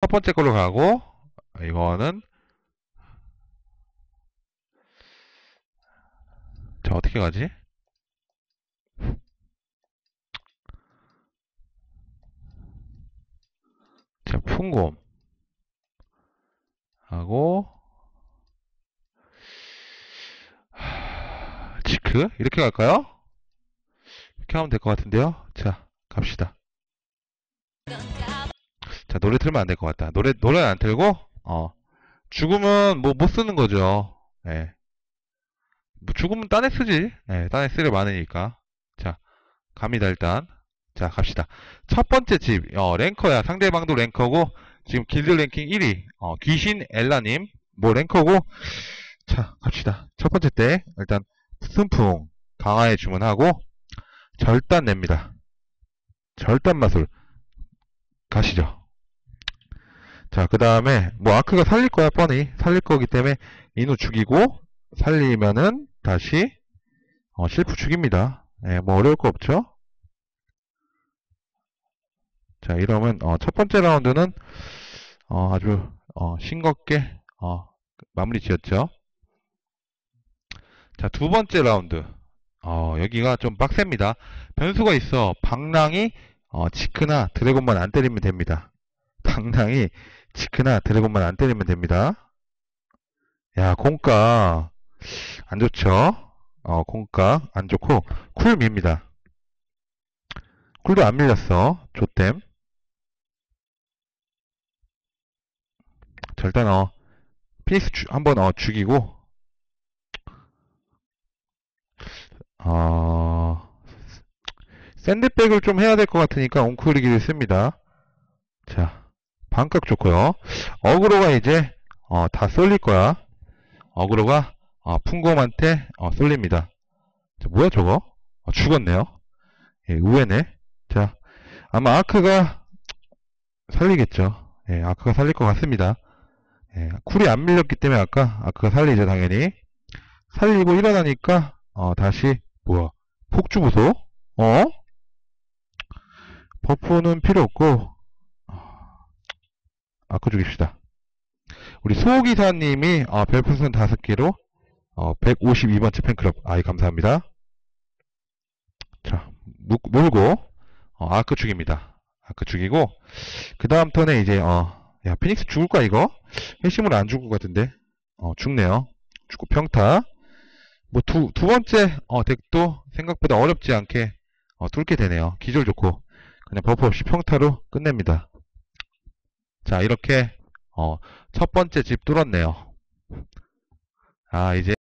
첫 번째 걸로 가고, 이거는, 자, 어떻게 가지? 자, 풍곰. 하고, 하, 지크? 이렇게 갈까요? 이렇게 하면 될 것 같은데요? 자, 갑시다. 자, 노래 틀면 안 될 것 같다. 노래, 노래 안 틀고, 어, 죽으면 뭐못 쓰는 거죠. 예. 뭐 죽으면 딴에 쓰지. 예, 딴에 쓸게 많으니까. 자, 갑니다, 일단. 자, 갑시다. 첫 번째 집, 어, 랭커야. 상대방도 랭커고, 지금 길드 랭킹 1위, 어, 귀신 엘라님, 뭐 랭커고, 자, 갑시다. 첫 번째 때, 일단, 순풍, 강화에 주문하고, 절단 냅니다. 절단 마술, 가시죠. 자, 그 다음에, 뭐, 아크가 살릴 거야, 뻔히. 살릴 거기 때문에, 인우 죽이고, 살리면은, 다시, 어, 실프 죽입니다. 예, 뭐, 어려울 거 없죠? 자, 이러면, 어, 첫 번째 라운드는, 어, 아주, 어, 싱겁게, 어, 마무리 지었죠. 자, 두 번째 라운드. 어, 여기가 좀 빡셉니다. 변수가 있어. 방랑이, 어, 치크나 드래곤만 안 때리면 됩니다. 방랑이 치크나 드래곤만 안 때리면 됩니다. 야, 공가, 안 좋죠? 어, 공가, 안 좋고, 쿨 밉니다. 쿨도 안 밀렸어. 조땜. 자, 일단, 어, 피닉스 주- 한번, 어, 죽이고, 어, 샌드백을 좀 해야 될 것 같으니까 옹쿨이기를 씁니다. 자, 반각 좋고요. 어그로가 이제, 어, 다 쏠릴 거야. 어그로가, 어, 풍곰한테, 어, 쏠립니다. 자, 뭐야, 저거? 어, 죽었네요. 예, 의외네. 자, 아마 아크가 살리겠죠. 예, 아크가 살릴 것 같습니다. 예, 쿨이 안 밀렸기 때문에 아까 아크가 살리죠, 당연히. 살리고 일어나니까, 어, 다시, 뭐야, 폭주 부소? 어? 버프는 필요 없고, 아크 죽입시다. 우리 소기사님이, 어, 별풍선 5개로, 어, 152번째 팬클럽. 아이, 감사합니다. 자, 물- 물고, 어, 아크 죽입니다. 아크 죽이고, 그 다음 턴에 이제, 어, 야, 피닉스 죽을까, 이거? 회심으로 안 죽을 것 같은데? 어, 죽네요. 죽고 평타. 뭐, 두, 두 번째, 어, 덱도 생각보다 어렵지 않게, 어, 뚫게 되네요. 기절 좋고, 그냥 버프 없이 평타로 끝냅니다. 자, 이렇게, 어, 첫 번째 집 뚫었네요. 아, 이제,